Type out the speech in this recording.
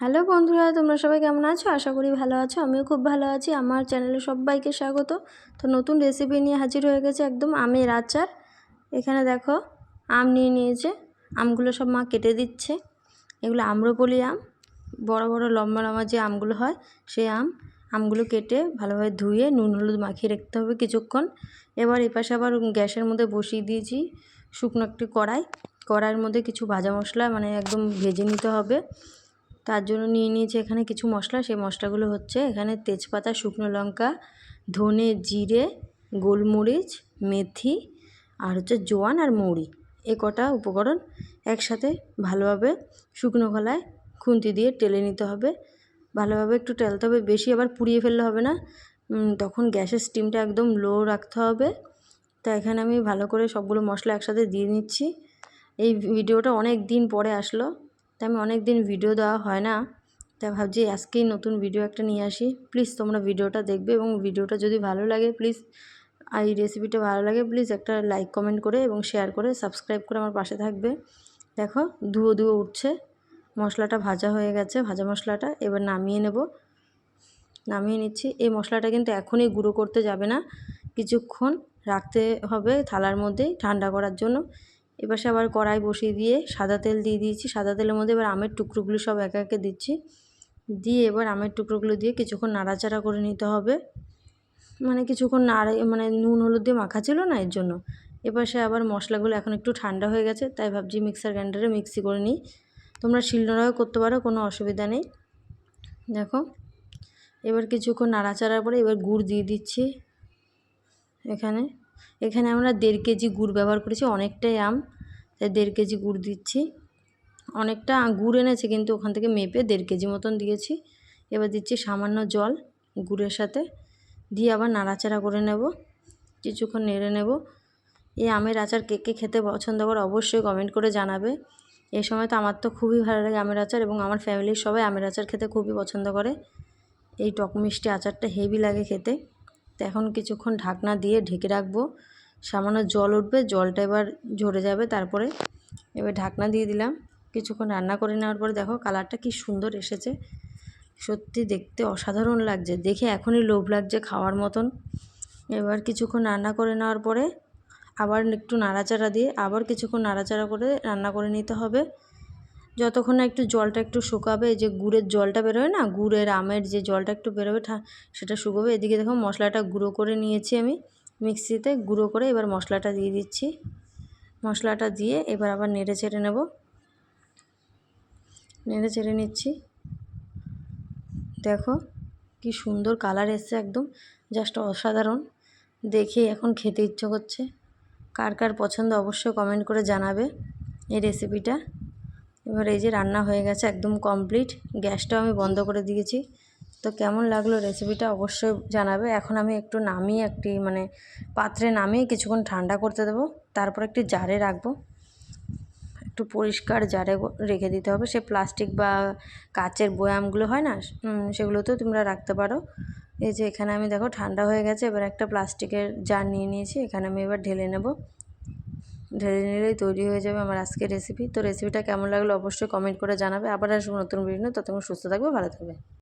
Hello বন্ধুরা, তোমরা সবাই কেমন আছো? আশা করি ভালো আছো। আমিও খুব ভালো আছি। আমার চ্যানেলে সবাইকে স্বাগত। তো নতুন রেসিপি নিয়ে হাজির হয়ে গেছে একদম আমের আচার। এখানে দেখো, আম নিয়ে নিয়েছে। আমগুলো সব মা কেটে দিচ্ছে। এগুলো আম্রপলি আম। বড় বড় লম্বা লম্বা যে আমগুলো হয় সেই আম। আমগুলো কেটে ভালোভাবে ধুয়ে নুন হলুদ মাখিয়ে রাখতে হবে কিছুক্ষণ। এবার এপাশে আবার গ্যাসের মধ্যে বসিয়ে দিয়েছি শুকনো একটি কড়াই। কড়াইয়ের মধ্যে কিছু ভাজা মশলা মানে একদম ভেজে নিতে হবে। তার জন্য নিয়ে নিয়েছি এখানে কিছু মশলা। সেই মশলাগুলো হচ্ছে এখানে তেজপাতা, শুকনো লঙ্কা, ধনে জিরে, গোলমরিচ, মেথি আর হচ্ছে জোয়ান আর মৌরি। এ কটা উপকরণ একসাথে ভালোভাবে শুকনো গলায় খুন্তি দিয়ে টেলে নিতে হবে। ভালোভাবে একটু টেলতে হবে, বেশি আবার পুড়িয়ে ফেললে হবে না। তখন গ্যাসের স্টিমটা একদম লো রাখতে হবে। তা এখানে আমি ভালো করে সবগুলো মশলা একসাথে দিয়ে নিচ্ছি। এই ভিডিওটা অনেক দিন পরে আসলো। তাই আমি অনেক দিন ভিডিও দেওয়া হয় না। তাই ভাবছি আজকেই নতুন ভিডিও একটা নিয়ে আসি। প্লিজ তোমরা ভিডিওটা দেখবে এবং ভিডিওটা যদি ভালো লাগে প্লিজ আর এই রেসিপিটা ভালো লাগে প্লিজ একটা লাইক কমেন্ট করে এবং শেয়ার করে সাবস্ক্রাইব করে আমার পাশে থাকবে। দেখো, ধুয়ো ধুয়ো উঠছে। মশলাটা ভাজা হয়ে গেছে, ভাজা মশলাটা। এবার নামিয়ে নেব। নামিয়ে নিচ্ছি। এই মশলাটা কিন্তু এখনই গুঁড়ো করতে যাবে না। কিছুক্ষণ রাখতে হবে থালার মধ্যেই ঠান্ডা করার জন্য। সে আবার কড়াই বসিয়ে দিয়ে সাদা তেল দিয়ে দিয়েছি। সাদা তেলের মধ্যে এবার আমের টুকরোগুলো সব একে একে দিচ্ছি। দিয়ে এবার আমের টুকরোগুলো দিয়ে কিছুক্ষণ নাড়াচাড়া করে নিতে হবে। মানে কিছুক্ষণ নাড়ে মানে নুন, হলুদ দিয়ে মাখা ছিল না এর জন্য। সে আবার মশলাগুলো এখন একটু ঠান্ডা হয়ে গেছে, তাই ভাবছি মিক্সার গ্রাইন্ডারে মিক্সি করে নিই। তোমরা শিলনোড়াও করতে পারো, কোনো অসুবিধা নেই। দেখো, এবার কিছুক্ষণ নাড়াচাড়ার পরে এবার গুড় দিয়ে দিচ্ছি এখানে। এখানে আমরা দেড় কেজি গুড় ব্যবহার করেছি, অনেকটাই আম, তাই দেড় কেজি গুড় দিচ্ছি। অনেকটা গুড় এনেছে কিন্তু ওখান থেকে মেপে দেড় কেজি মতন দিয়েছি। এবার দিচ্ছি সামান্য জল গুড়ের সাথে, দিয়ে আবার নাড়াচাড়া করে নেব, কিছুক্ষণ নেড়ে নেব। এই আমের আচার কে কে খেতে পছন্দ করে অবশ্যই কমেন্ট করে জানাবে। এই সময় তো আমার তো খুবই ভালো লাগে আমের আচার এবং আমার ফ্যামিলির সবাই আমের আচার খেতে খুবই পছন্দ করে। এই টক মিষ্টি আচারটা হেভি লাগে খেতে। তো এখন কিছুক্ষণ ঢাকনা দিয়ে ঢেকে রাখব। সামান্য জল উঠবে, জলটা এবার ঝরে যাবে, তারপরে এবার ঢাকনা দিয়ে দিলাম। কিছুক্ষণ রান্না করে নেওয়ার পরে দেখো কালারটা কি সুন্দর এসেছে। সত্যি দেখতে অসাধারণ লাগছে, দেখে এখনই লোভ লাগছে খাওয়ার মতন। এবার কিছুক্ষণ রান্না করে নেওয়ার পরে আবার একটু নাড়াচাড়া দিয়ে, আবার কিছুক্ষণ নাড়াচাড়া করে রান্না করে নিতে হবে। যতক্ষণ না একটু জলটা একটু শুকাবে যে গুড়ের জলটা বেরোয় না, গুড়ের আমের যে জলটা একটু বেরোবে সেটা শুকোবে। এদিকে দেখো মশলাটা গুঁড়ো করে নিয়েছি আমি মিক্সিতে, গুঁড়ো করে এবার মশলাটা দিয়ে দিচ্ছি। মশলাটা দিয়ে এবার আবার নেড়ে চেড়ে নেব। নেড়ে চেড়ে নিচ্ছি। দেখো কি সুন্দর কালার এসছে একদম, জাস্ট অসাধারণ। দেখে এখন খেতে ইচ্ছে করছে। কার কার পছন্দ অবশ্যই কমেন্ট করে জানাবে এই রেসিপিটা এবার এই যে রান্না হয়ে গেছে একদম কমপ্লিট গ্যাসটাও আমি বন্ধ করে দিয়েছি। তো কেমন লাগল রেসিপিটা অবশ্যই জানাবে। এখন আমি একটু নামিয়ে একটি মানে পাত্রে নামিয়ে কিছুক্ষণ ঠান্ডা করতে দেবো। তারপর একটি জারে রাখব। একটু পরিষ্কার জারে রেখে দিতে হবে। সে প্লাস্টিক বা কাচের বয়ামগুলো হয় না সেগুলোতেও তোমরা রাখতে পারো। এই যে এখানে আমি দেখো ঠান্ডা হয়ে গেছে। এবার একটা প্লাস্টিকের জার নিয়ে নিয়েছি। এখানে আমি এবার ঢেলে নেব। ঢেলে নিলেই তৈরি হয়ে যাবে আমার আজকের রেসিপি তো রেসিপিটা কেমন লাগল অবশ্যই কমেন্ট করে জানাবে। আবার আসব নতুন ভিডিও ততক্ষণ সুস্থ থাকবে, ভালো থাকবে।